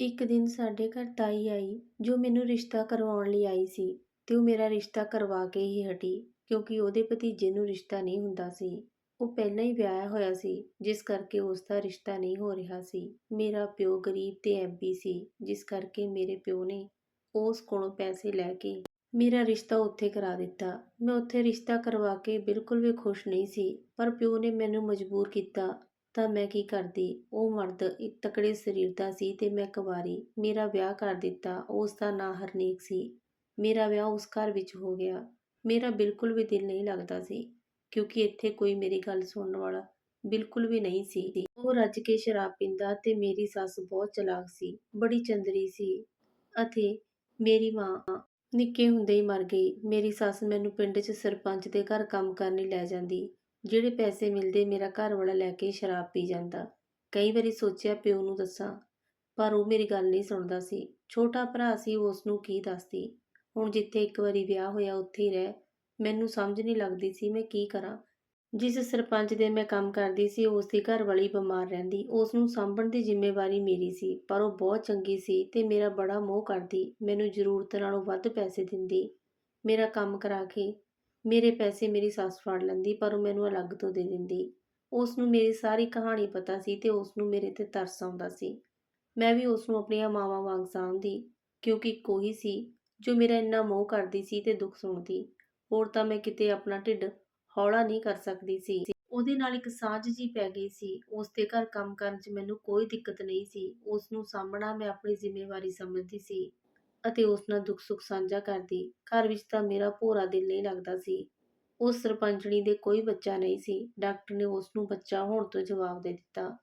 ਇੱਕ ਦਿਨ ਸਾਡੇ ਘਰ ਤਾਈ ਆਈ, ਜੋ ਮੈਨੂੰ ਰਿਸ਼ਤਾ ਕਰਵਾਉਣ ਲਈ ਆਈ ਸੀ ਤੇ ਉਹ ਮੇਰਾ ਰਿਸ਼ਤਾ ਕਰਵਾ ਕੇ ਹੀ ਹਟੀ, ਕਿਉਂਕਿ ਉਹਦੇ ਭਤੀਜੇ ਨੂੰ ਰਿਸ਼ਤਾ ਨਹੀਂ ਹੁੰਦਾ ਸੀ। ਉਹ ਪਹਿਲਾਂ ਹੀ ਵਿਆਹਿਆ ਹੋਇਆ ਸੀ, ਜਿਸ ਕਰਕੇ ਉਸ ਦਾ ਰਿਸ਼ਤਾ ਨਹੀਂ ਹੋ ਰਿਹਾ ਸੀ। ਮੇਰਾ ਪਿਓ ਗਰੀਬ ਤੇ ਐਬੀ ਸੀ, ਜਿਸ ਕਰਕੇ ਮੇਰੇ ਪਿਓ ਨੇ ਉਸ ਕੋਲੋਂ ਪੈਸੇ ਲੈ ਕੇ ਮੇਰਾ ਰਿਸ਼ਤਾ ਉੱਥੇ ਕਰਾ ਦਿੱਤਾ। ਮੈਂ ਉੱਥੇ ਰਿਸ਼ਤਾ ਕਰਵਾ ਕੇ ਬਿਲਕੁਲ ਵੀ ਖੁਸ਼ ਨਹੀਂ ਸੀ, ਪਰ ਪਿਓ ਨੇ ਮੈਨੂੰ ਮਜਬੂਰ ਕੀਤਾ ਤਾਂ ਮੈਂ ਕੀ ਕਰਦੀ? ਉਹ ਮਰਦ ਇੱਕ ਤਕੜੇ ਸਰੀਰ ਦਾ ਸੀ ਤੇ ਮੈਂ ਕੁਵਾਰੀ। ਮੇਰਾ ਵਿਆਹ ਕਰ ਦਿੱਤਾ। ਉਸ ਦਾ ਨਾਂ ਹਰਨੀਕ ਸੀ। ਮੇਰਾ ਵਿਆਹ ਉਸ ਘਰ ਵਿੱਚ ਹੋ ਗਿਆ। ਮੇਰਾ ਬਿਲਕੁਲ ਵੀ ਦਿਲ ਨਹੀਂ ਲੱਗਦਾ ਸੀ, ਕਿਉਂਕਿ ਇੱਥੇ ਕੋਈ ਮੇਰੀ ਗੱਲ ਸੁਣਨ ਵਾਲਾ ਬਿਲਕੁਲ ਵੀ ਨਹੀਂ ਸੀ। ਉਹ ਰੱਜ ਕੇ ਸ਼ਰਾਬ ਪੀਂਦਾ ਤੇ ਮੇਰੀ ਸੱਸ ਬਹੁਤ ਚਲਾਕ ਸੀ। ਬੜੀ ਚੰਦਰੀ ਸੀ। ਅਤੇ ਮੇਰੀ ਮਾਂ ਨਿੱਕੇ ਹੁੰਦੇ ਹੀ ਮਰ ਗਈ। ਮੇਰੀ ਸੱਸ ਮੈਨੂੰ ਪਿੰਡ 'ਚ ਸਰਪੰਚ ਦੇ ਘਰ ਕੰਮ ਕਰਨ ਲਈ ਲੈ ਜਾਂਦੀ। ਜਿਹੜੇ ਪੈਸੇ ਮਿਲਦੇ ਮੇਰਾ ਘਰ ਵਾਲਾ ਲੈ ਕੇ ਸ਼ਰਾਬ ਪੀ ਜਾਂਦਾ। ਕਈ ਵਾਰੀ ਸੋਚਿਆ ਪਿਓ ਨੂੰ ਦੱਸਾਂ, ਪਰ ਉਹ ਮੇਰੀ ਗੱਲ ਨਹੀਂ ਸੁਣਦਾ ਸੀ। ਛੋਟਾ ਭਰਾ ਸੀ ਉਸ ਨੂੰ ਕੀ ਦੱਸਦੀ? ਹੁਣ ਜਿੱਥੇ ਇੱਕ ਵਾਰੀ ਵਿਆਹ ਹੋਇਆ, ਉੱਥੇ ਹੀ ਰਹਿ। ਮੈਨੂੰ ਸਮਝ ਨਹੀਂ ਲੱਗਦੀ ਸੀ ਮੈਂ ਕੀ ਕਰਾਂ। ਜਿਸ ਸਰਪੰਚ ਦੇ ਮੈਂ ਕੰਮ ਕਰਦੀ ਸੀ ਉਸ ਦੀ ਘਰ ਵਾਲੀ ਬਿਮਾਰ ਰਹਿੰਦੀ। ਉਸ ਨੂੰ ਸਾਂਭਣ ਦੀ ਜ਼ਿੰਮੇਵਾਰੀ ਮੇਰੀ ਸੀ, ਪਰ ਉਹ ਬਹੁਤ ਚੰਗੀ ਸੀ ਤੇ ਮੇਰਾ ਬੜਾ ਮੋਹ ਕਰਦੀ। ਮੈਨੂੰ ਜ਼ਰੂਰਤ ਨਾਲੋਂ ਵੱਧ ਪੈਸੇ ਦਿੰਦੀ। ਮੇਰਾ ਕੰਮ ਕਰਾ ਕੇ ਮੇਰੇ ਪੈਸੇ ਮੇਰੀ ਸੱਸ ਫੜ ਲੈਂਦੀ, ਪਰ ਉਹ ਮੈਨੂੰ ਅਲੱਗ ਤੋਂ ਦੇ ਦਿੰਦੀ। ਉਸ ਨੂੰ ਮੇਰੀ ਸਾਰੀ ਕਹਾਣੀ ਪਤਾ ਸੀ ਤੇ ਉਸ ਨੂੰ ਮੇਰੇ ਤੇ ਤਰਸ ਆਉਂਦਾ ਸੀ। ਮੈਂ ਵੀ ਉਸ ਨੂੰ ਆਪਣੀਆਂ ਮਾਵਾਂ ਵਾਂਗ ਸਾਂਭਦੀ, ਕਿਉਂਕਿ ਕੋਈ ਸੀ, ਜੋ ਮੇਰਾ ਇੰਨਾ ਮੋਹ ਕਰਦੀ ਸੀ ਤੇ ਦੁੱਖ ਸੁਣਦੀ। ਹੋਰ ਤਾਂ ਮੈਂ ਕਿਤੇ ਆਪਣਾ ਢਿੱਡ ਹੌਲਾ ਨਹੀਂ ਕਰ ਸਕਦੀ ਸੀ। ਉਹਦੇ ਨਾਲ ਇੱਕ ਸਾਂਝ ਜੀ ਪੈ ਗਈ ਸੀ। ਉਸ ਦੇ ਘਰ ਕੰਮ ਕਰਨ 'ਚ ਮੈਨੂੰ ਕੋਈ ਦਿੱਕਤ ਨਹੀਂ ਸੀ। ਉਸ ਨੂੰ ਸਾਂਭਣਾ ਮੈਂ ਆਪਣੀ ਜ਼ਿੰਮੇਵਾਰੀ ਸਮਝਦੀ ਸੀ। ਅਤੇ ਉਸ ਨਾਲ ਦੁੱਖ ਸੁੱਖ ਸਾਂਝਾ ਕਰਦੀ। ਘਰ ਵਿੱਚ ਤਾਂ ਮੇਰਾ ਭੋਰਾ ਦਿਲ ਨਹੀਂ ਲੱਗਦਾ ਸੀ। ਉਸ ਸਰਪੰਚਣੀ ਦੇ ਕੋਈ ਬੱਚਾ ਨਹੀਂ ਸੀ। ਡਾਕਟਰ ਨੇ ਉਸ ਨੂੰ ਬੱਚਾ ਹੋਣ ਤੋਂ ਜਵਾਬ ਦੇ ਦਿੱਤਾ।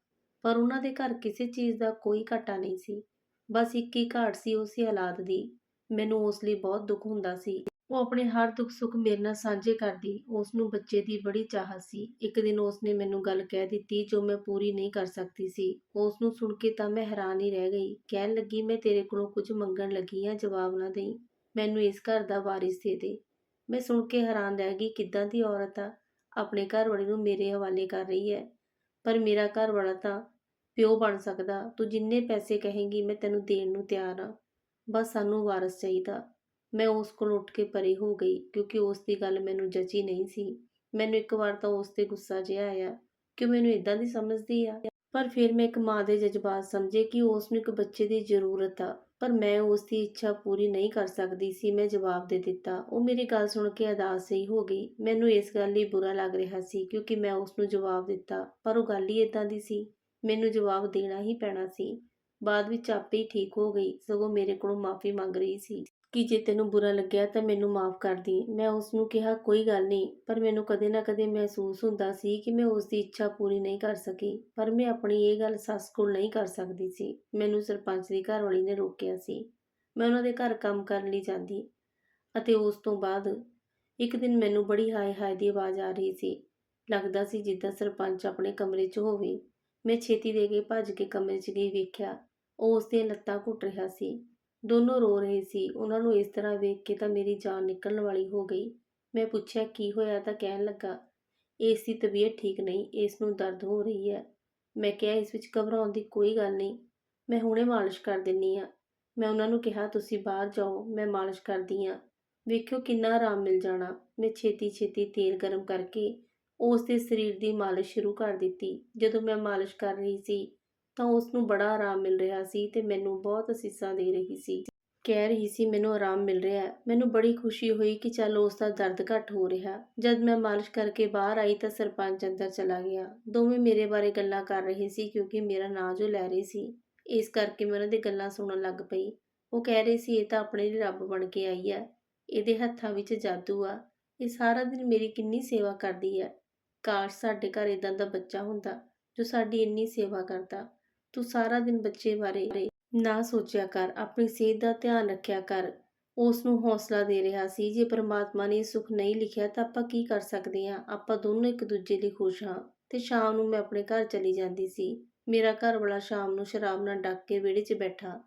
ਪਰ ਉਹਨਾਂ ਦੇ ਘਰ ਕਿਸੇ ਚੀਜ਼ ਦਾ ਕੋਈ ਘਾਟਾ ਨਹੀਂ ਸੀ। ਬਸ ਇੱਕ ਹੀ ਘਾਟ ਸੀ ਉਸ ਹਾਲਾਤ ਦੀ। ਮੈਨੂੰ ਉਸ ਲਈ ਬਹੁਤ ਦੁੱਖ ਹੁੰਦਾ ਸੀ। ਉਹ ਆਪਣੇ ਹਰ ਦੁੱਖ ਸੁੱਖ ਮੇਰੇ ਨਾਲ ਸਾਂਝੇ ਕਰਦੀ। ਉਸ ਨੂੰ ਬੱਚੇ ਦੀ ਬੜੀ ਚਾਹਤ ਸੀ। ਇੱਕ ਦਿਨ ਉਸ ਨੇ ਮੈਨੂੰ ਗੱਲ ਕਹਿ ਦਿੱਤੀ ਜੋ ਮੈਂ ਪੂਰੀ ਨਹੀਂ ਕਰ ਸਕਦੀ ਸੀ। ਉਸ ਨੂੰ ਸੁਣ ਕੇ ਤਾਂ ਮੈਂ ਹੈਰਾਨ ਹੀ ਰਹਿ ਗਈ। ਕਹਿਣ ਲੱਗੀ, ਮੈਂ ਤੇਰੇ ਕੋਲੋਂ ਕੁਝ ਮੰਗਣ ਲੱਗੀ ਆ ਜਵਾਬ ਨਾ ਦੇਈ। ਮੈਨੂੰ ਇਸ ਘਰ ਦਾ ਵਾਰਿਸ ਦੇ ਦੇ। ਮੈਂ ਸੁਣ ਕੇ ਹੈਰਾਨ ਰਹਿ ਗਈ, ਕਿੱਦਾਂ ਦੀ ਔਰਤ ਆ? ਆਪਣੇ ਘਰ ਵਾਲੇ ਨੂੰ ਮੇਰੇ ਹਵਾਲੇ ਕਰ ਰਹੀ ਹੈ। ਪਰ ਮੇਰਾ ਘਰ ਵਾਲਾ ਤਾਂ ਪਿਓ ਬਣ ਸਕਦਾ। ਤੂੰ ਜਿੰਨੇ ਪੈਸੇ ਕਹੇਂਗੀ, ਮੈਂ ਤੈਨੂੰ ਦੇਣ ਨੂੰ ਤਿਆਰ ਆ ਬਸ ਸਾਨੂੰ ਵਾਰਸ ਚਾਹੀਦਾ। ਮੈਂ ਉਸ ਕੋਲ ਉੱਠ ਕੇ ਪਰੇ ਹੋ ਗਈ ਕਿਉਂਕਿ ਉਸ ਦੀ ਗੱਲ ਮੈਨੂੰ ਜਚੀ ਨਹੀਂ ਸੀ। ਮੈਨੂੰ ਇੱਕ ਵਾਰ ਤਾਂ ਉਸ ਤੇ ਗੁੱਸਾ ਜਿਹਾ ਆਇਆ ਕਿ ਮੈਨੂੰ ਇਦਾਂ ਦੀ ਸਮਝਦੀ ਆ? ਪਰ ਫਿਰ ਮੈਂ ਇੱਕ ਮਾਂ ਦੇ ਜਜ਼ਬਾਤ ਸਮਝੇ ਕਿ ਉਸ ਨੂੰ ਇੱਕ ਬੱਚੇ ਦੀ ਜ਼ਰੂਰਤ ਆ, ਪਰ ਮੈਂ ਉਸ ਦੀ ਇੱਛਾ ਪੂਰੀ ਨਹੀਂ ਕਰ ਸਕਦੀ ਸੀ, ਮੈਂ ਜਵਾਬ ਦੇ ਦਿੱਤਾ। ਉਹ ਮੇਰੀ ਗੱਲ ਸੁਣ ਕੇ ਅਦਾਸ ਹੀ ਹੋ ਗਈ। ਮੈਨੂੰ ਇਸ ਗੱਲ ਲਈ ਬੁਰਾ ਲੱਗ ਰਿਹਾ ਸੀ ਕਿਉਂਕਿ ਮੈਂ ਉਸ ਨੂੰ ਜਵਾਬ ਦਿੱਤਾ, ਪਰ ਉਹ ਗੱਲ ਹੀ ਇਦਾਂ ਦੀ ਸੀ। ਮੈਨੂੰ ਜਵਾਬ ਦੇਣਾ ਹੀ ਪੈਣਾ ਸੀ। ਬਾਅਦ ਵਿੱਚ ਆਪੇ ਹੀ ਠੀਕ ਹੋ ਗਈ, ਸਗੋਂ ਮੇਰੇ ਕੋਲੋਂ ਮਾਫੀ ਮੰਗ ਰਹੀ ਸੀ। ਕਿ ਜੇ ਤੈਨੂੰ ਬੁਰਾ ਲੱਗਿਆ ਤਾਂ ਮੈਨੂੰ ਮਾਫ ਕਰ ਦੀ। ਮੈਂ ਉਸ ਨੂੰ ਕਿਹਾ, ਕੋਈ ਗੱਲ ਨਹੀਂ। ਪਰ ਮੈਨੂੰ ਕਦੇ ਨਾ ਕਦੇ ਮਹਿਸੂਸ ਹੁੰਦਾ ਸੀ ਕਿ ਮੈਂ ਉਸ ਦੀ ਇੱਛਾ ਪੂਰੀ ਨਹੀਂ ਕਰ ਸਕੀ। ਪਰ ਮੈਂ ਆਪਣੀ ਇਹ ਗੱਲ ਸੱਸ ਕੋਲ ਨਹੀਂ ਕਰ ਸਕਦੀ ਸੀ। ਮੈਨੂੰ ਸਰਪੰਚ ਦੀ ਘਰਵਾਲੀ ਨੇ ਰੋਕਿਆ ਸੀ। ਮੈਂ ਉਹਨਾਂ ਦੇ ਘਰ ਕੰਮ ਕਰਨ ਲਈ ਜਾਂਦੀ। ਅਤੇ ਉਸ ਤੋਂ ਬਾਅਦ ਇੱਕ ਦਿਨ ਮੈਨੂੰ ਬੜੀ ਹਾਏ ਹਾਏ ਦੀ ਆਵਾਜ਼ ਆ ਰਹੀ ਸੀ। ਲੱਗਦਾ ਸੀ ਜਿੱਦਾਂ ਸਰਪੰਚ ਆਪਣੇ ਕਮਰੇ 'ਚ ਹੋਵੇ। ਮੈਂ ਛੇਤੀ ਦੇ ਕੇ ਭੱਜ ਕੇ ਕਮਰੇ 'ਚ ਗਈ ਵੇਖਿਆ। ਉਹ ਉਸ ਦੀਆਂ ਲੱਤਾਂ ਘੁੱਟ ਰਿਹਾ ਸੀ। ਦੋਨੋਂ ਰੋ ਰਹੇ ਸੀ। ਉਹਨਾਂ ਨੂੰ ਇਸ ਤਰ੍ਹਾਂ ਵੇਖ ਕੇ ਤਾਂ ਮੇਰੀ ਜਾਨ ਨਿਕਲਣ ਵਾਲੀ ਹੋ ਗਈ। ਮੈਂ ਪੁੱਛਿਆ, ਕੀ ਹੋਇਆ? ਤਾਂ ਕਹਿਣ ਲੱਗਾ, ਇਸ ਦੀ ਤਬੀਅਤ ਠੀਕ ਨਹੀਂ, ਇਸ ਨੂੰ ਦਰਦ ਹੋ ਰਹੀ ਹੈ। ਮੈਂ ਕਿਹਾ, ਇਸ ਵਿੱਚ ਘਬਰਾਉਣ ਦੀ ਕੋਈ ਗੱਲ ਨਹੀਂ। ਮੈਂ ਹੁਣੇ ਮਾਲਿਸ਼ ਕਰ ਦਿੰਨੀ ਆ ਮੈਂ ਉਹਨਾਂ ਨੂੰ ਕਿਹਾ, ਤੁਸੀਂ ਬਾਹਰ ਜਾਓ, ਮੈਂ ਮਾਲਿਸ਼ ਕਰਦੀ ਆ ਵੇਖਿਓ ਕਿੰਨਾ ਆਰਾਮ ਮਿਲ ਜਾਣਾ। ਮੈਂ ਛੇਤੀ ਛੇਤੀ ਤੇਲ ਗਰਮ ਕਰਕੇ ਉਸ ਦੇ ਸਰੀਰ ਦੀ ਮਾਲਿਸ਼ ਸ਼ੁਰੂ ਕਰ ਦਿੱਤੀ। ਜਦੋਂ ਮੈਂ ਮਾਲਿਸ਼ ਕਰ ਰਹੀ ਸੀ ਤਾਂ ਉਸ ਨੂੰ ਬੜਾ ਆਰਾਮ ਮਿਲ ਰਿਹਾ ਸੀ ਤੇ ਮੈਨੂੰ ਬਹੁਤ ਅਸੀਸਾਂ ਦੇ ਰਹੀ ਸੀ। ਕਹਿ ਰਹੀ ਸੀ, ਮੈਨੂੰ ਆਰਾਮ ਮਿਲ ਰਿਹਾ ਮੈਨੂੰ ਬੜੀ ਖੁਸ਼ੀ ਹੋਈ ਕਿ ਚੱਲ ਉਸ ਦਾ ਦਰਦ ਘੱਟ ਹੋ ਰਿਹਾ। ਜਦ ਮੈਂ ਮਾਲਿਸ਼ ਕਰਕੇ ਬਾਹਰ ਆਈ ਤਾਂ ਸਰਪੰਚ ਅੰਦਰ ਚਲਾ ਗਿਆ। ਦੋਵੇਂ ਮੇਰੇ ਬਾਰੇ ਗੱਲਾਂ ਕਰ ਰਹੇ ਸੀ ਕਿਉਂਕਿ ਮੇਰਾ ਨਾਂ ਜੋ ਲੈ ਰਹੇ ਸੀ। ਇਸ ਕਰਕੇ ਮੈਂ ਉਹਨਾਂ ਦੀ ਗੱਲਾਂ ਸੁਣਨ ਲੱਗ ਪਈ। ਉਹ ਕਹਿ ਰਹੇ ਸੀ, ਇਹ ਤਾਂ ਆਪਣੇ ਲਈ ਰੱਬ ਬਣ ਕੇ ਆਈ ਹੈ। ਇਹਦੇ ਹੱਥਾਂ ਵਿੱਚ ਜਾਦੂ ਆ। ਇਹ ਸਾਰਾ ਦਿਨ ਮੇਰੀ ਕਿੰਨੀ ਸੇਵਾ ਕਰਦੀ ਹੈ। ਕਾਸ਼ ਸਾਡੇ ਘਰ ਇਦਾਂ ਦਾ ਬੱਚਾ ਹੁੰਦਾ ਜੋ ਸਾਡੀ ਇੰਨੀ ਸੇਵਾ ਕਰਦਾ। ਤੂੰ ਸਾਰਾ ਦਿਨ ਬੱਚੇ ਬਾਰੇ ਨਾ ਸੋਚਿਆ ਕਰ, ਆਪਣੀ ਸਿਹਤ ਦਾ ਧਿਆਨ ਰੱਖਿਆ ਕਰ। ਉਸ ਨੂੰ ਹੌਸਲਾ ਦੇ ਰਿਹਾ ਸੀ, ਜੇ ਪ੍ਰਮਾਤਮਾ ਨੇ ਸੁੱਖ ਨਹੀਂ ਲਿਖਿਆ ਤਾਂ ਆਪਾਂ ਕੀ ਕਰ ਸਕਦੇ ਹਾਂ? ਆਪਾਂ ਦੋਨੋਂ ਇੱਕ ਦੂਜੇ ਲਈ ਖੁਸ਼ ਹਾਂ ਤੇ ਸ਼ਾਮ ਨੂੰ ਮੈਂ ਆਪਣੇ ਘਰ ਚਲੀ ਜਾਂਦੀ ਸੀ। ਮੇਰਾ ਘਰ ਵਾਲਾ ਸ਼ਾਮ ਨੂੰ ਸ਼ਰਾਬ ਨਾਲ ਡੱਕ ਕੇ ਵਿਹੜੇ 'ਚ ਬੈਠਾ।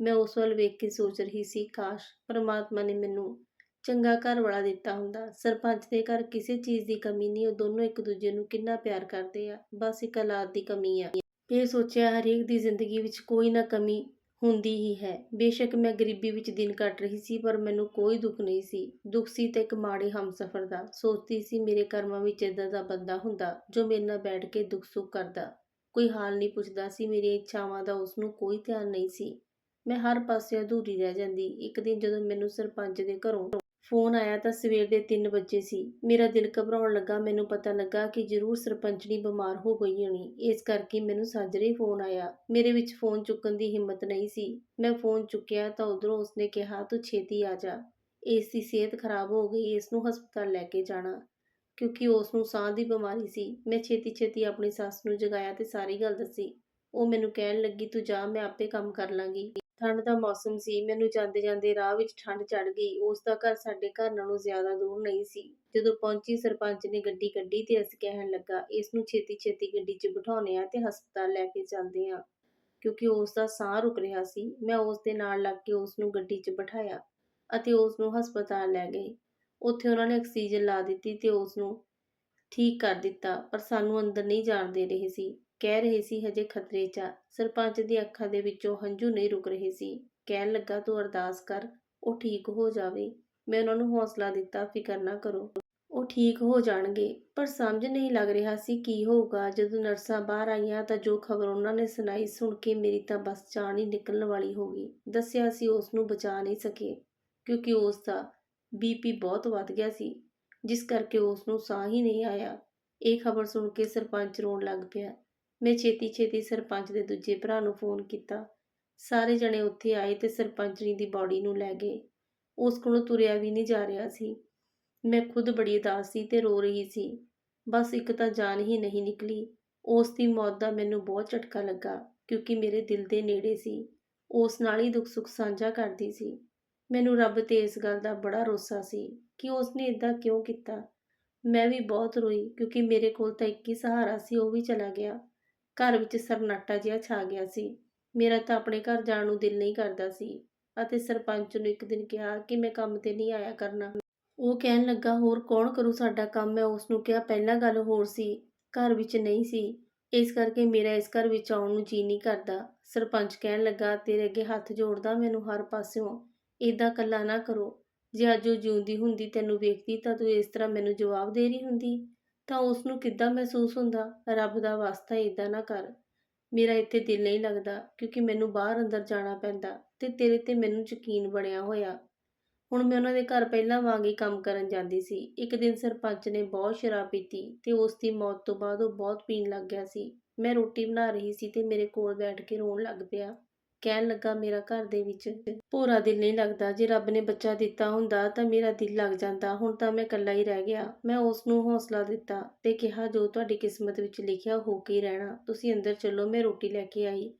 ਮੈਂ ਉਸ ਵੱਲ ਵੇਖ ਕੇ ਸੋਚ ਰਹੀ ਸੀ, ਕਾਸ਼ ਪ੍ਰਮਾਤਮਾ ਨੇ ਮੈਨੂੰ ਚੰਗਾ ਘਰ ਵਾਲਾ ਦਿੱਤਾ ਹੁੰਦਾ। ਸਰਪੰਚ ਦੇ ਘਰ ਕਿਸੇ ਚੀਜ਼ ਦੀ ਕਮੀ ਨਹੀਂ, ਉਹ ਦੋਨੋਂ ਇੱਕ ਦੂਜੇ ਨੂੰ ਕਿੰਨਾ ਪਿਆਰ ਕਰਦੇ ਆ। ਬਸ ਇੱਕ ਔਲਾਦ ਦੀ ਕਮੀ ਆ। ਇਹ ਸੋਚਿਆ ਹਰੇਕ ਦੀ ਜ਼ਿੰਦਗੀ ਵਿੱਚ ਕੋਈ ਨਾ ਕਮੀ ਹੁੰਦੀ ਹੀ ਹੈ। ਬੇਸ਼ੱਕ ਮੈਂ ਗਰੀਬੀ ਵਿੱਚ ਦਿਨ ਕੱਟ ਰਹੀ ਸੀ, ਪਰ ਮੈਨੂੰ ਕੋਈ ਦੁੱਖ ਨਹੀਂ ਸੀ। ਦੁੱਖ ਸੀ ਤਾਂ ਇੱਕ ਮਾੜੇ ਹਮਸਫ਼ਰ ਦਾ। ਸੋਚਦੀ ਸੀ ਮੇਰੇ ਕਰਮਾਂ ਵਿੱਚ ਏਦਾਂ ਦਾ ਬੰਦਾ ਹੁੰਦਾ ਜੋ ਮੇਰੇ ਨਾਲ ਬੈਠ ਕੇ ਦੁੱਖ ਸੁੱਖ ਕਰਦਾ। ਕੋਈ ਹਾਲ ਨਹੀਂ ਪੁੱਛਦਾ ਸੀ, ਮੇਰੀਆਂ ਇੱਛਾਵਾਂ ਦਾ ਉਸ ਨੂੰ ਕੋਈ ਧਿਆਨ ਨਹੀਂ ਸੀ। ਮੈਂ ਹਰ ਪਾਸੇ ਅਧੂਰੀ ਰਹਿ ਜਾਂਦੀ। ਇੱਕ ਦਿਨ ਜਦੋਂ ਮੈਨੂੰ ਸਰਪੰਚ ਦੇ ਘਰੋਂ ਫੋਨ ਆਇਆ ਤਾਂ ਸਵੇਰ ਦੇ 3 ਵਜੇ ਸੀ। ਮੇਰਾ ਦਿਲ ਘਬਰਾਉਣ ਲੱਗਾ। ਮੈਨੂੰ ਪਤਾ ਲੱਗਾ ਕਿ ਜ਼ਰੂਰ ਸਰਪੰਚਣੀ ਬਿਮਾਰ ਹੋ ਗਈ ਹੋਣੀ। ਇਸ ਕਰਕੇ ਮੈਨੂੰ ਸਾਜਰੇ ਫੋਨ ਆਇਆ। ਮੇਰੇ ਵਿੱਚ ਫੋਨ ਚੁੱਕਣ ਦੀ ਹਿੰਮਤ ਨਹੀਂ ਸੀ। ਮੈਂ ਫੋਨ ਚੁੱਕਿਆ ਤਾਂ ਉਧਰੋਂ ਉਸਨੇ ਕਿਹਾ, ਤੂੰ ਛੇਤੀ ਆ ਜਾ। ਇਸ ਦੀ ਸਿਹਤ ਖਰਾਬ ਹੋ ਗਈ। ਇਸ ਨੂੰ ਹਸਪਤਾਲ ਲੈ ਕੇ ਜਾਣਾ। ਕਿਉਂਕਿ ਉਸ ਨੂੰ ਸਾਹ ਦੀ ਬਿਮਾਰੀ ਸੀ। ਮੈਂ ਛੇਤੀ ਛੇਤੀ ਆਪਣੀ ਸੱਸ ਨੂੰ ਜਗਾਇਆ ਤੇ ਸਾਰੀ ਗੱਲ ਦੱਸੀ। ਉਹ ਮੈਨੂੰ ਕਹਿਣ ਲੱਗੀ, ਤੂੰ ਜਾ, ਮੈਂ ਆਪੇ ਕੰਮ ਕਰ ਲਾਂਗੀ। ਠੰਡ ਦਾ ਮੌਸਮ ਸੀ, ਮੈਨੂੰ ਜਾਂਦੇ ਜਾਂਦੇ ਰਾਹ ਵਿੱਚ ਠੰਡ ਚੜ ਗਈ। ਉਸ ਦਾ ਘਰ ਸਾਡੇ ਘਰ ਨਾਲੋਂ ਜ਼ਿਆਦਾ ਦੂਰ ਨਹੀਂ ਸੀ। ਜਦੋਂ ਪਹੁੰਚੀ ਸਰਪੰਚ ਨੇ ਗੱਡੀ ਕੱਢੀ ਤੇ ਅਸੀਂ ਕਹਿਣ ਲੱਗਾ, ਇਸ ਨੂੰ ਛੇਤੀ ਛੇਤੀ ਗੱਡੀ 'ਚ ਬਿਠਾਉਂਦੇ ਆ ਤੇ ਹਸਪਤਾਲ ਲੈ ਕੇ ਚੱਲਦੇ ਆ। ਕਿਉਂਕਿ ਉਸ ਦਾ ਸਾਹ ਰੁਕ ਰਿਹਾ ਸੀ, ਮੈਂ ਉਸ ਦੇ ਨਾਲ ਲੱਗ ਕੇ ਉਸ ਨੂੰ ਗੱਡੀ 'ਚ ਬਿਠਾਇਆ ਅਤੇ ਉਸ ਨੂੰ ਹਸਪਤਾਲ ਲੈ ਗਏ ਉੱਥੇ ਉਹਨਾਂ ਨੇ ਆਕਸੀਜਨ ਲਾ ਦਿੱਤੀ ਤੇ ਉਸ ਨੂੰ ਠੀਕ ਕਰ ਦਿੱਤਾ, ਪਰ ਸਾਨੂੰ ਅੰਦਰ ਨਹੀਂ ਜਾਣ ਦੇ ਰਹੇ ਸੀ। ਕਹਿ ਰਹੇ ਸੀ, ਹਜੇ ਖਤਰੇ 'ਚ ਸਰਪੰਚ ਦੀ ਅੱਖਾਂ ਦੇ ਵਿੱਚੋਂ ਹੰਝੂ ਨਹੀਂ ਰੁਕ ਰਹੇ ਸੀ। ਕਹਿਣ ਲੱਗਾ, ਤੂੰ ਅਰਦਾਸ ਕਰ, ਉਹ ਠੀਕ ਹੋ ਜਾਵੇ। ਮੈਂ ਉਹਨਾਂ ਨੂੰ ਹੌਸਲਾ ਦਿੱਤਾ, ਫਿਕਰ ਨਾ ਕਰੋ। ਉਹ ਠੀਕ ਹੋ ਜਾਣਗੇ। ਪਰ ਸਮਝ ਨਹੀਂ ਲੱਗ ਰਿਹਾ ਸੀ ਕੀ ਹੋਊਗਾ। ਜਦੋਂ ਨਰਸਾਂ ਬਾਹਰ ਆਈਆਂ ਤਾਂ ਜੋ ਖਬਰ ਉਹਨਾਂ ਨੇ ਸੁਣਾਈ, ਸੁਣ ਕੇ ਮੇਰੀ ਤਾਂ ਬਸ ਜਾਨ ਹੀ ਨਿਕਲਣ ਵਾਲੀ ਹੋ ਗਈ। ਦੱਸਿਆ ਸੀ ਉਸ ਨੂੰ ਬਚਾ ਨਹੀਂ ਸਕੇ, ਕਿਉਂਕਿ ਉਸ ਦਾ ਬੀਪੀ ਬਹੁਤ ਵੱਧ ਗਿਆ ਸੀ, ਜਿਸ ਕਰਕੇ ਉਸ ਨੂੰ ਸਾਹ ਹੀ ਨਹੀਂ ਆਇਆ। ਇਹ ਖਬਰ ਸੁਣ ਕੇ ਸਰਪੰਚ ਰੋਣ ਲੱਗ ਪਿਆ। ਮੈਂ ਛੇਤੀ ਛੇਤੀ ਸਰਪੰਚ ਦੇ ਦੂਜੇ ਭਰਾ ਨੂੰ ਫੋਨ ਕੀਤਾ। ਸਾਰੇ ਜਣੇ ਉੱਥੇ ਆਏ ਤੇ ਸਰਪੰਚਣੀ ਦੀ ਬਾਡੀ ਨੂੰ ਲੈ ਗਏ। ਉਸ ਕੋਲੋਂ ਤੁਰਿਆ ਵੀ ਨਹੀਂ ਜਾ ਰਿਹਾ ਸੀ। ਮੈਂ ਖੁਦ ਬੜੀ ਉਦਾਸ ਸੀ ਤੇ ਰੋ ਰਹੀ ਸੀ। ਬਸ ਇੱਕ ਤਾਂ ਜਾਨ ਹੀ ਨਹੀਂ ਨਿਕਲੀ। ਉਸ ਦੀ ਮੌਤ ਦਾ ਮੈਨੂੰ ਬਹੁਤ ਝਟਕਾ ਲੱਗਾ, ਕਿਉਂਕਿ ਮੇਰੇ ਦਿਲ ਦੇ ਨੇੜੇ ਸੀ। ਉਸ ਨਾਲ ਹੀ ਦੁੱਖ ਸੁੱਖ ਸਾਂਝਾ ਕਰਦੀ ਸੀ। ਮੈਨੂੰ ਰੱਬ ਤੇ ਇਸ ਗੱਲ ਦਾ ਬੜਾ ਰੋਸਾ ਸੀ ਕਿ ਉਸ ਨੇ ਇਦਾਂ ਕਿਉਂ ਕੀਤਾ। ਮੈਂ ਵੀ ਬਹੁਤ ਰੋਈ, ਕਿਉਂਕਿ ਮੇਰੇ ਕੋਲ ਤਾਂ ਇੱਕ ਹੀ ਸਹਾਰਾ ਸੀ, ਉਹ ਵੀ ਚਲਾ ਗਿਆ। ਘਰ ਵਿੱਚ ਸਰਨਾਟਾ ਜਿਹਾ ਛਾ ਗਿਆ ਸੀ। ਮੇਰਾ ਤਾਂ ਆਪਣੇ ਘਰ ਜਾਣ ਨੂੰ ਦਿਲ ਨਹੀਂ ਕਰਦਾ ਸੀ ਅਤੇ ਸਰਪੰਚ ਨੂੰ ਇੱਕ ਦਿਨ ਕਿਹਾ ਕਿ ਮੈਂ ਕੰਮ ਤੇ ਨਹੀਂ ਆਇਆ ਕਰਨਾ। ਉਹ ਕਹਿਣ ਲੱਗਾ, ਹੋਰ ਕੌਣ ਕਰੂ ਸਾਡਾ ਕੰਮ? ਮੈਂ ਉਸ ਨੂੰ ਕਿਹਾ, ਪਹਿਲਾਂ ਗੱਲ ਹੋਰ ਸੀ, ਘਰ ਵਿੱਚ ਨਹੀਂ ਸੀ। ਇਸ ਕਰਕੇ ਮੇਰਾ ਇਸ ਘਰ ਵਿੱਚ ਆਉਣ ਨੂੰ ਜੀ ਨਹੀਂ ਕਰਦਾ। ਸਰਪੰਚ ਕਹਿਣ ਲੱਗਾ, ਤੇਰੇ ਅੱਗੇ ਹੱਥ ਜੋੜਦਾ ਮੈਨੂੰ ਹਰ ਪਾਸਿਓਂ। ਇਦਾਂ ਕੱਲਾ ਨਾ ਕਰੋ। ਜੇ ਅੱਜ ਉਹ ਜਿਉਂਦੀ ਹੁੰਦੀ ਤੈਨੂੰ ਵੇਖਦੀ ਤਾਂ ਤੂੰ ਇਸ ਤਰ੍ਹਾਂ ਮੈਨੂੰ ਜਵਾਬ ਦੇ ਰਹੀ ਹੁੰਦੀ। ਤਾਂ ਉਸ ਨੂੰ ਕਿੱਦਾਂ ਮਹਿਸੂਸ ਹੁੰਦਾ? ਰੱਬ ਦਾ ਵਾਸਤਾ ਇਦਾਂ ਨਾ ਕਰ। ਮੇਰਾ ਇੱਥੇ ਦਿਲ ਨਹੀਂ ਲੱਗਦਾ, ਕਿਉਂਕਿ ਮੈਨੂੰ ਬਾਹਰ ਅੰਦਰ ਜਾਣਾ ਪੈਂਦਾ ਤੇ ਤੇਰੇ ਤੇ ਮੈਨੂੰ ਯਕੀਨ ਬਣਿਆ ਹੋਇਆ। ਹੁਣ ਮੈਂ ਉਹਨਾਂ ਦੇ ਘਰ ਪਹਿਲਾਂ ਵਾਂਗ ਹੀ ਕੰਮ ਕਰਨ ਜਾਂਦੀ ਸੀ। ਇੱਕ ਦਿਨ ਸਰਪੰਚ ਨੇ ਬਹੁਤ ਸ਼ਰਾਬ ਪੀਤੀ ਤੇ ਉਸ ਦੀ ਮੌਤ ਤੋਂ ਬਾਅਦ ਉਹ ਬਹੁਤ ਪੀਣ ਲੱਗ ਗਿਆ ਸੀ। ਮੈਂ ਰੋਟੀ ਬਣਾ ਰਹੀ ਸੀ ਤੇ ਮੇਰੇ ਕੋਲ ਬੈਠ ਕੇ ਰੋਣ ਲੱਗ ਪਿਆ। ਕਹਿਣ ਲੱਗਾ, ਮੇਰਾ ਘਰ ਦੇ ਵਿੱਚ ਭੋਰਾ ਦਿਲ ਨਹੀਂ ਲੱਗਦਾ। ਜੇ ਰੱਬ ਨੇ ਬੱਚਾ ਦਿੱਤਾ ਹੁੰਦਾ ਤਾਂ ਮੇਰਾ ਦਿਲ ਲੱਗ ਜਾਂਦਾ। ਹੁਣ ਤਾਂ ਮੈਂ ਇਕੱਲਾ ਹੀ ਰਹਿ ਗਿਆ। ਮੈਂ ਉਸ ਨੂੰ ਹੌਸਲਾ ਦਿੱਤਾ ਤੇ ਕਿਹਾ, ਜੋ ਤੁਹਾਡੀ ਕਿਸਮਤ ਵਿੱਚ ਲਿਖਿਆ ਹੋ ਕੇ ਰਹਿਣਾ, ਤੁਸੀਂ ਅੰਦਰ ਚੱਲੋ, ਮੈਂ ਰੋਟੀ ਲੈ ਕੇ ਆਈ।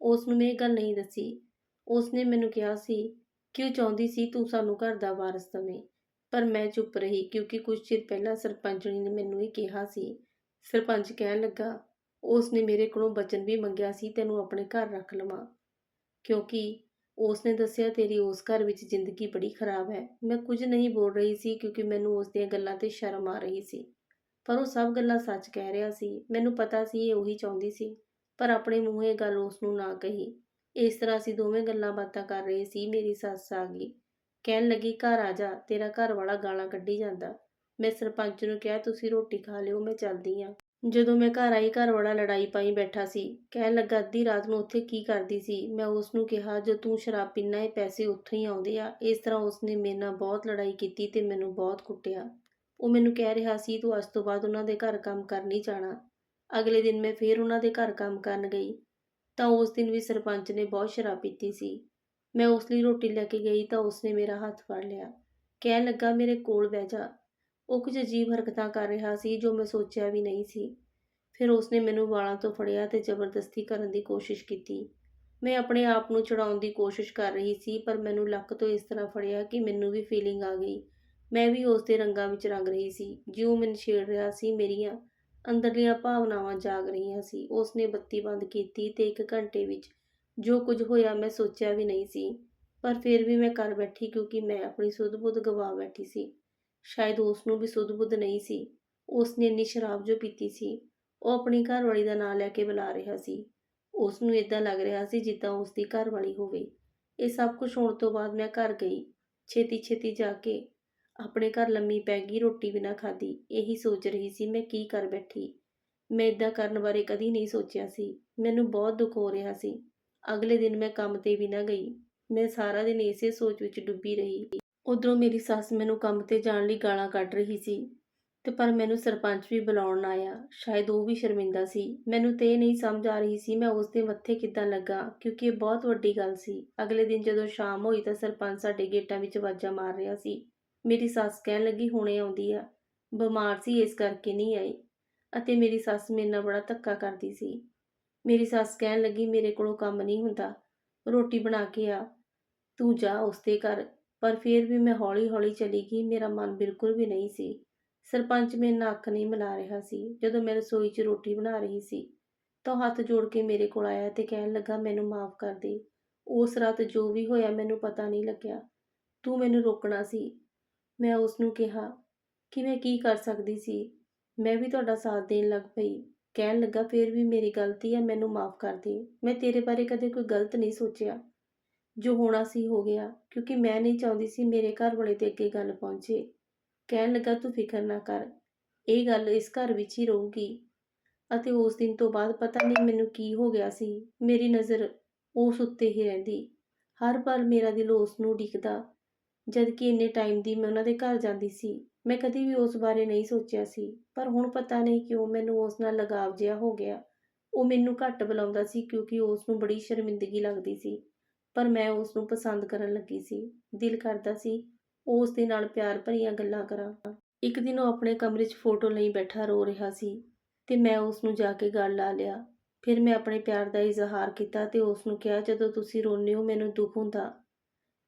ਉਸ ਨੂੰ ਮੈਂ ਇਹ ਗੱਲ ਨਹੀਂ ਦੱਸੀ। ਉਸ ਨੇ ਮੈਨੂੰ ਕਿਹਾ ਸੀ ਕਿ ਉਹ ਚਾਹੁੰਦੀ ਸੀ ਤੂੰ ਸਾਨੂੰ ਘਰ ਦਾ ਵਾਰਸ ਦਵੇਂ? ਪਰ ਮੈਂ ਚੁੱਪ ਰਹੀ, ਕਿਉਂਕਿ ਕੁਝ ਚਿਰ ਪਹਿਲਾਂ ਸਰਪੰਚਣੀ ਨੇ ਮੈਨੂੰ ਇਹ ਕਿਹਾ ਸੀ। ਸਰਪੰਚ ਕਹਿਣ ਲੱਗਾ, ਉਸ ਨੇ ਮੇਰੇ ਕੋਲੋਂ ਬਚਨ ਵੀ ਮੰਗਿਆ ਸੀ, ਤੈਨੂੰ ਆਪਣੇ ਘਰ ਰੱਖ ਲਵਾਂ। ਕਿਉਂਕਿ ਉਸ ਨੇ ਦੱਸਿਆ, ਤੇਰੀ ਉਸ ਘਰ ਵਿੱਚ ਜ਼ਿੰਦਗੀ ਬੜੀ ਖਰਾਬ ਹੈ। ਮੈਂ ਕੁਝ ਨਹੀਂ ਬੋਲ ਰਹੀ ਸੀ ਕਿਉਂਕਿ ਮੈਨੂੰ ਉਸ ਦੀਆਂ ਗੱਲਾਂ ਤੇ ਸ਼ਰਮ ਆ ਰਹੀ ਸੀ। ਪਰ ਉਹ ਸਭ ਗੱਲਾਂ ਸੱਚ ਕਹਿ ਰਿਹਾ ਸੀ। ਮੈਨੂੰ ਪਤਾ ਸੀ ਇਹ ਉਹੀ ਚਾਹੁੰਦੀ ਸੀ। ਪਰ ਆਪਣੇ ਮੂੰਹ ਇਹ ਗੱਲ ਉਸ ਨੂੰ ਨਾ ਕਹੀ। ਇਸ ਤਰ੍ਹਾਂ ਅਸੀਂ ਦੋਵੇਂ ਗੱਲਾਂ ਬਾਤਾਂ ਕਰ ਰਹੇ ਸੀ। ਮੇਰੀ ਸੱਸ ਆ ਗਈ। ਕਹਿਣ ਲੱਗੀ, ਘਰ ਆ ਜਾ। ਤੇਰਾ ਘਰ ਵਾਲਾ ਗਾਲਾਂ ਕੱਢੀ ਜਾਂਦਾ। ਮੈਂ ਸਰਪੰਚ ਨੂੰ ਕਿਹਾ, ਤੁਸੀਂ ਰੋਟੀ ਖਾ ਲਿਓ, ਮੈਂ ਚੱਲਦੀ ਆ। ਜਦੋਂ ਮੈਂ ਘਰ ਆਈ, ਘਰ ਵਾਲਾ ਲੜਾਈ ਪਾਈ ਬੈਠਾ ਸੀ। ਕਹਿਣ ਲੱਗਾ, ਅੱਧੀ ਰਾਤ ਨੂੰ ਉੱਥੇ ਕੀ ਕਰਦੀ ਸੀ? ਮੈਂ ਉਸ ਨੂੰ ਕਿਹਾ, ਜੋ ਤੂੰ ਸ਼ਰਾਬ ਪੀਣਾ ਇਹ ਪੈਸੇ ਉੱਥੋਂ ਹੀ ਆਉਂਦੇ ਆ। ਇਸ ਤਰ੍ਹਾਂ ਉਸ ਨੇ ਮੇਰੇ ਨਾਲ ਬਹੁਤ ਲੜਾਈ ਕੀਤੀ ਤੇ ਮੈਨੂੰ ਬਹੁਤ ਕੁੱਟਿਆ। ਉਹ ਮੈਨੂੰ ਕਹਿ ਰਿਹਾ ਸੀ, ਤੂੰ ਅੱਜ ਤੋਂ ਬਾਅਦ ਉਹਨਾਂ ਦੇ ਘਰ ਕੰਮ ਕਰ ਨਹੀਂ ਜਾਣਾ। ਅਗਲੇ ਦਿਨ ਮੈਂ ਫੇਰ ਉਹਨਾਂ ਦੇ ਘਰ ਕੰਮ ਕਰਨ ਗਈ। ਤਾਂ ਉਸ ਦਿਨ ਵੀ ਸਰਪੰਚ ਨੇ ਬਹੁਤ ਸ਼ਰਾਬ ਪੀਤੀ ਸੀ। ਮੈਂ ਉਸ ਲਈ ਰੋਟੀ ਲੈ ਕੇ ਗਈ ਤਾਂ ਉਸਨੇ ਮੇਰਾ ਹੱਥ ਫੜ ਲਿਆ। ਕਹਿਣ ਲੱਗਾ, ਮੇਰੇ ਕੋਲ ਬਹਿ ਜਾ। ਉਹ ਕੁਝ ਅਜੀਬ ਹਰਕਤਾਂ ਕਰ ਰਿਹਾ ਸੀ ਜੋ ਮੈਂ ਸੋਚਿਆ ਵੀ ਨਹੀਂ ਸੀ। ਫਿਰ ਉਸਨੇ ਮੈਨੂੰ ਵਾਲਾਂ ਤੋਂ ਫੜਿਆ ਤੇ ਜ਼ਬਰਦਸਤੀ ਕਰਨ ਦੀ ਕੋਸ਼ਿਸ਼ ਕੀਤੀ। ਮੈਂ ਆਪਣੇ ਆਪ ਨੂੰ ਛੁਡਾਉਣ ਦੀ ਕੋਸ਼ਿਸ਼ ਕਰ ਰਹੀ ਸੀ, ਪਰ ਮੈਨੂੰ ਲੱਕ ਤੋਂ ਇਸ ਤਰ੍ਹਾਂ ਫੜਿਆ ਕਿ ਮੈਨੂੰ ਵੀ ਫੀਲਿੰਗ ਆ ਗਈ। ਮੈਂ ਵੀ ਉਸ ਦੇ ਰੰਗਾਂ ਵਿੱਚ ਰੰਗ ਰਹੀ ਸੀ। ਜਿਉਂ ਮੈਨੂੰ ਛੇੜ ਰਿਹਾ ਸੀ, ਮੇਰੀਆਂ ਅੰਦਰਲੀਆਂ ਭਾਵਨਾਵਾਂ ਜਾਗ ਰਹੀਆਂ ਸੀ। ਉਸਨੇ ਬੱਤੀ ਬੰਦ ਕੀਤੀ ਤੇ ਇੱਕ ਘੰਟੇ ਵਿੱਚ ਜੋ ਕੁਝ ਹੋਇਆ ਮੈਂ ਸੋਚਿਆ ਵੀ ਨਹੀਂ ਸੀ। ਪਰ ਫਿਰ ਵੀ ਮੈਂ ਕਰ ਬੈਠੀ ਕਿਉਂਕਿ ਮੈਂ ਆਪਣੀ ਸੁੱਧ-ਬੁੱਧ ਗਵਾ ਬੈਠੀ ਸੀ। ਸ਼ਾਇਦ ਉਸ ਨੂੰ ਵੀ ਸੁਧ ਬੁੱਧ ਨਹੀਂ ਸੀ। ਉਸ ਨੇ ਇੰਨੀ ਸ਼ਰਾਬ ਜੋ ਪੀਤੀ ਸੀ, ਉਹ ਆਪਣੀ ਘਰਵਾਲੀ ਦਾ ਨਾਂ ਲੈ ਕੇ ਬੁਲਾ ਰਿਹਾ ਸੀ। ਉਸ ਨੂੰ ਇਦਾਂ ਲੱਗ ਰਿਹਾ ਸੀ ਜਿੱਦਾਂ ਉਸ ਦੀ ਘਰ ਹੋਵੇ। ਇਹ ਸਭ ਕੁਝ ਹੋਣ ਤੋਂ ਬਾਅਦ ਮੈਂ ਘਰ ਗਈ। ਛੇਤੀ ਛੇਤੀ ਜਾ ਕੇ ਆਪਣੇ ਘਰ ਲੰਮੀ ਪੈ ਗਈ ਰੋਟੀ ਵੀ ਨਾ ਖਾਧੀ। ਇਹੀ ਸੋਚ ਰਹੀ ਸੀ, ਮੈਂ ਕੀ ਕਰ ਬੈਠੀ। ਮੈਂ ਇਦਾਂ ਕਰਨ ਬਾਰੇ ਕਦੀ ਨਹੀਂ ਸੋਚਿਆ ਸੀ। ਮੈਨੂੰ ਬਹੁਤ ਦੁੱਖ ਹੋ ਰਿਹਾ ਸੀ। ਅਗਲੇ ਦਿਨ ਮੈਂ ਕੰਮ ਤੇ ਵੀ ਨਾ ਗਈ। ਮੈਂ ਸਾਰਾ ਦਿਨ ਇਸੇ ਸੋਚ ਵਿੱਚ ਡੁੱਬੀ ਰਹੀ। ਉਧਰੋਂ ਮੇਰੀ ਸੱਸ ਮੈਨੂੰ ਕੰਮ ਤੇ ਜਾਣ ਲਈ ਗਾਲਾਂ ਕੱਢ ਰਹੀ ਸੀ ਤੇ ਪਰ ਮੈਨੂੰ ਸਰਪੰਚ ਵੀ ਬੁਲਾਉਣ ਨਾ ਆਇਆ। ਸ਼ਾਇਦ ਉਹ ਵੀ ਸ਼ਰਮਿੰਦਾ ਸੀ। ਮੈਨੂੰ ਤੇ ਇਹ ਨਹੀਂ ਸਮਝ ਆ ਰਹੀ ਸੀ ਮੈਂ ਉਸ ਦੇ ਮੱਥੇ ਕਿੱਦਾਂ ਲੱਗਾ, ਕਿਉਂਕਿ ਇਹ ਬਹੁਤ ਵੱਡੀ ਗੱਲ ਸੀ। ਅਗਲੇ ਦਿਨ ਜਦੋਂ ਸ਼ਾਮ ਹੋਈ ਤਾਂ ਸਰਪੰਚ ਸਾਡੇ ਗੇਟਾਂ ਵਿੱਚ ਆਵਾਜ਼ਾਂ ਮਾਰ ਰਿਹਾ ਸੀ। ਮੇਰੀ ਸੱਸ ਕਹਿਣ ਲੱਗੀ, ਹੁਣੇ ਆਉਂਦੀ ਆ। ਬਿਮਾਰ ਸੀ, ਇਸ ਕਰਕੇ ਨਹੀਂ ਆਈ। ਅਤੇ ਮੇਰੀ ਸੱਸ ਮੇਰੇ ਨਾਲ ਬੜਾ ਧੱਕਾ ਕਰਦੀ ਸੀ। ਮੇਰੀ ਸੱਸ ਕਹਿਣ ਲੱਗੀ, ਮੇਰੇ ਕੋਲੋਂ ਕੰਮ ਨਹੀਂ ਹੁੰਦਾ। ਰੋਟੀ ਬਣਾ ਕੇ ਆ। ਤੂੰ ਜਾ ਉਸਦੇ ਘਰ। ਪਰ ਫਿਰ ਵੀ ਮੈਂ ਹੌਲੀ-ਹੌਲੀ ਚਲੀ ਗਈ, ਮੇਰਾ ਮਨ ਬਿਲਕੁਲ ਵੀ ਨਹੀਂ ਸੀ। ਸਰਪੰਚ ਮੇਰੇ ਨਾਲ ਅੱਖ ਨਹੀਂ ਮਿਲਾ ਰਿਹਾ ਸੀ। ਜਦੋਂ ਮੈਂ ਰਸੋਈ 'ਚ ਰੋਟੀ ਬਣਾ ਰਹੀ ਸੀ, ਤਾਂ ਉਹ ਹੱਥ ਜੋੜ ਕੇ ਮੇਰੇ ਕੋਲ ਆਇਆ ਤੇ ਕਹਿਣ ਲੱਗਾ, ਮੈਨੂੰ ਮਾਫ ਕਰ ਦੇ। ਉਸ ਰਾਤ ਜੋ ਵੀ ਹੋਇਆ, ਮੈਨੂੰ ਪਤਾ ਨਹੀਂ ਲੱਗਿਆ। ਤੂੰ ਮੈਨੂੰ ਰੋਕਣਾ ਸੀ। ਮੈਂ ਉਸ ਨੂੰ ਕਿਹਾ, ਕਿ ਮੈਂ ਕੀ ਕਰ ਸਕਦੀ ਸੀ? ਮੈਂ ਵੀ ਤੁਹਾਡਾ ਸਾਥ ਦੇਣ ਲੱਗ ਪਈ। ਕਹਿਣ ਲੱਗਾ, ਫੇਰ ਵੀ ਮੇਰੀ ਗਲਤੀ ਹੈ ਮੈਨੂੰ ਮਾਫ ਕਰ ਦੇ। ਮੈਂ ਤੇਰੇ ਬਾਰੇ ਕਦੇ ਕੋਈ ਗਲਤ ਨਹੀਂ ਸੋਚਿਆ। ਜੋ ਹੋਣਾ ਸੀ ਹੋ ਗਿਆ, ਕਿਉਂਕਿ ਮੈਂ ਨਹੀਂ ਚਾਹੁੰਦੀ ਸੀ ਮੇਰੇ ਘਰ ਵਾਲੇ ਤੇ ਅੱਗੇ ਗੱਲ ਪਹੁੰਚੇ। ਕਹਿਣ ਲੱਗਾ, ਤੂੰ ਫਿਕਰ ਨਾ ਕਰ, ਇਹ ਗੱਲ ਇਸ ਘਰ ਵਿੱਚ ਹੀ ਰਹੂਗੀ। ਅਤੇ ਉਸ ਦਿਨ ਤੋਂ ਬਾਅਦ ਪਤਾ ਨਹੀਂ ਮੈਨੂੰ ਕੀ ਹੋ ਗਿਆ ਸੀ। ਮੇਰੀ ਨਜ਼ਰ ਉਸ ਉੱਤੇ ਹੀ ਰਹਿੰਦੀ। ਹਰ ਪਲ ਮੇਰਾ ਦਿਲ ਉਸ ਨੂੰ ਡਿੱਕਦਾ ਜਦ ਕਿ ਇੰਨੇ ਟਾਈਮ ਦੀ ਮੈਂ ਉਹਨਾਂ ਦੇ ਘਰ ਜਾਂਦੀ ਸੀ। ਮੈਂ ਕਦੀ ਵੀ ਉਸ ਬਾਰੇ ਨਹੀਂ ਸੋਚਿਆ ਸੀ, ਪਰ ਹੁਣ ਪਤਾ ਨਹੀਂ ਕਿਉਂ ਮੈਨੂੰ ਉਸ ਨਾਲ ਲਗਾਵ ਜਿਹਾ ਹੋ ਗਿਆ। ਉਹ ਮੈਨੂੰ ਘੱਟ ਬੁਲਾਉਂਦਾ ਸੀ, ਕਿਉਂਕਿ ਉਸ ਨੂੰ ਬੜੀ ਸ਼ਰਮਿੰਦਗੀ ਲੱਗਦੀ ਸੀ। ਪਰ ਮੈਂ ਉਸ ਨੂੰ ਪਸੰਦ ਕਰਨ ਲੱਗੀ ਸੀ। ਦਿਲ ਕਰਦਾ ਸੀ ਉਹ ਉਸ ਦੇ ਨਾਲ ਪਿਆਰ ਭਰੀਆਂ ਗੱਲਾਂ ਕਰਾਂ। ਇੱਕ ਦਿਨ ਉਹ ਆਪਣੇ ਕਮਰੇ 'ਚ ਫੋਟੋ ਲਈ ਬੈਠਾ ਰੋ ਰਿਹਾ ਸੀ ਤੇ ਮੈਂ ਉਸ ਨੂੰ ਜਾ ਕੇ ਗੱਲ ਲਾ ਲਿਆ। ਫਿਰ ਮੈਂ ਆਪਣੇ ਪਿਆਰ ਦਾ ਇਜ਼ਹਾਰ ਕੀਤਾ ਤੇ ਉਸ ਨੂੰ ਕਿਹਾ, ਜਦੋਂ ਤੁਸੀਂ ਰੋਂਦੇ ਹੋ, ਮੈਨੂੰ ਦੁੱਖ ਹੁੰਦਾ।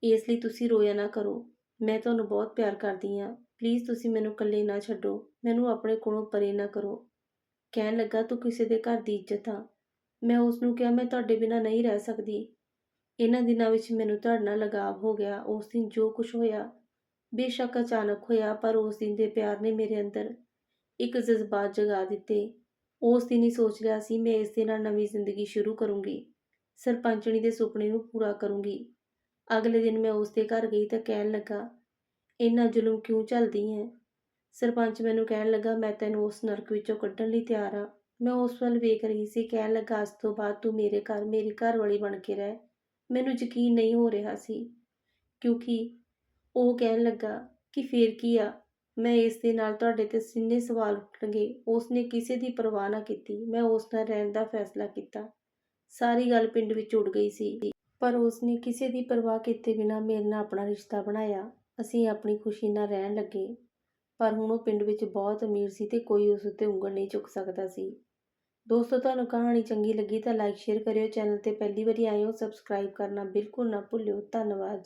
ਇਸ ਲਈ ਤੁਸੀਂ ਰੋਇਆ ਨਾ ਕਰੋ। ਮੈਂ ਤੁਹਾਨੂੰ ਬਹੁਤ ਪਿਆਰ ਕਰਦੀ ਹਾਂ। ਪਲੀਜ਼ ਤੁਸੀਂ ਮੈਨੂੰ ਇਕੱਲੇ ਨਾ ਛੱਡੋ। ਮੈਨੂੰ ਆਪਣੇ ਕੋਲੋਂ ਪਰੇ ਨਾ ਕਰੋ। ਕਹਿਣ ਲੱਗਾ, ਤੂੰ ਕਿਸੇ ਦੇ ਘਰ ਦੀ ਇੱਜ਼ਤ ਆ। ਮੈਂ ਉਸ ਨੂੰ ਕਿਹਾ, ਮੈਂ ਤੁਹਾਡੇ ਬਿਨਾਂ ਨਹੀਂ ਰਹਿ ਸਕਦੀ। ਇਹਨਾਂ ਦਿਨਾਂ ਵਿੱਚ ਮੈਨੂੰ ਤੁਹਾਡੇ ਨਾਲ ਲਗਾਵ ਹੋ ਗਿਆ। ਉਸ ਦਿਨ ਜੋ ਕੁਝ ਹੋਇਆ, ਬੇਸ਼ੱਕ ਅਚਾਨਕ ਹੋਇਆ, ਪਰ ਉਸ ਦਿਨ ਦੇ ਪਿਆਰ ਨੇ ਮੇਰੇ ਅੰਦਰ ਇੱਕ ਜਜ਼ਬਾਤ ਜਗਾ ਦਿੱਤੇ। ਉਸ ਦਿਨ ਹੀ ਸੋਚ ਲਿਆ ਸੀ, ਮੈਂ ਇਸ ਦੇ ਨਾਲ ਨਵੀਂ ਜ਼ਿੰਦਗੀ ਸ਼ੁਰੂ ਕਰੂੰਗੀ, ਸਰਪੰਚਣੀ ਦੇ ਸੁਪਨੇ ਨੂੰ ਪੂਰਾ ਕਰੂੰਗੀ। ਅਗਲੇ ਦਿਨ ਮੈਂ ਉਸ ਦੇ ਘਰ ਗਈ ਤਾਂ ਕਹਿਣ ਲੱਗਾ, ਇੰਨਾ ਜ਼ੁਲਮ ਕਿਉਂ ਝੱਲਦੀ ਹੈ? ਸਰਪੰਚ ਮੈਨੂੰ ਕਹਿਣ ਲੱਗਾ, ਮੈਂ ਤੈਨੂੰ ਉਸ ਨਰਕ ਵਿੱਚੋਂ ਕੱਢਣ ਲਈ ਤਿਆਰ ਹਾਂ। ਮੈਂ ਉਸ ਵੱਲ ਵੇਖ ਰਹੀ ਸੀ, ਕਹਿਣ ਲੱਗਾ, ਅੱਜ ਤੋਂ ਬਾਅਦ ਤੂੰ ਮੇਰੇ ਘਰ, ਮੇਰੀ ਘਰ ਵਾਲੀ ਬਣ ਕੇ ਰਹਿ। ਮੈਨੂੰ ਯਕੀਨ ਨਹੀਂ ਹੋ ਰਿਹਾ ਸੀ, ਕਿਉਂਕਿ ਉਹ ਕਹਿਣ ਲੱਗਾ ਕਿ ਫੇਰ ਕੀ ਆ, ਮੈਂ ਇਸ ਦੇ ਨਾਲ ਤੁਹਾਡੇ ਤੇ ਸਿੰਨੇ ਸਵਾਲ ਉੱਠਣਗੇ, ਉਸਨੇ ਕਿਸੇ ਦੀ ਪਰਵਾਹ ਨਾ ਕੀਤੀ, ਮੈਂ ਉਸ ਨਾਲ ਰਹਿਣ ਦਾ ਫੈਸਲਾ ਕੀਤਾ। ਸਾਰੀ ਗੱਲ ਪਿੰਡ ਵਿੱਚ ਉੱਡ ਗਈ ਸੀ। ਪਰ ਉਸ ਨੇ ਕਿਸੇ ਦੀ ਪਰਵਾਹ ਕੀਤੇ ਬਿਨਾਂ ਮੇਰੇ ਨਾਲ ਆਪਣਾ ਰਿਸ਼ਤਾ ਬਣਾਇਆ। ਅਸੀਂ ਆਪਣੀ ਖੁਸ਼ੀ ਨਾਲ ਰਹਿਣ ਲੱਗੇ। ਪਰ ਹੁਣ ਉਹ ਪਿੰਡ ਵਿੱਚ ਬਹੁਤ ਅਮੀਰ ਸੀ ਤੇ ਕੋਈ ਉਸ ਉੱਤੇ ਉਂਗਲ ਨਹੀਂ ਚੁੱਕ ਸਕਦਾ ਸੀ। ਦੋਸਤੋ, ਤੁਹਾਨੂੰ ਕਹਾਣੀ ਚੰਗੀ ਲੱਗੀ ਤਾਂ ਲਾਈਕ ਸ਼ੇਅਰ ਕਰਿਓ ਚੈਨਲ ਤੇ ਪਹਿਲੀ ਵਾਰੀ ਆਏ ਹੋ ਸਬਸਕ੍ਰਾਈਬ ਕਰਨਾ ਬਿਲਕੁਲ ਨਾ ਭੁੱਲਿਓ। ਧੰਨਵਾਦ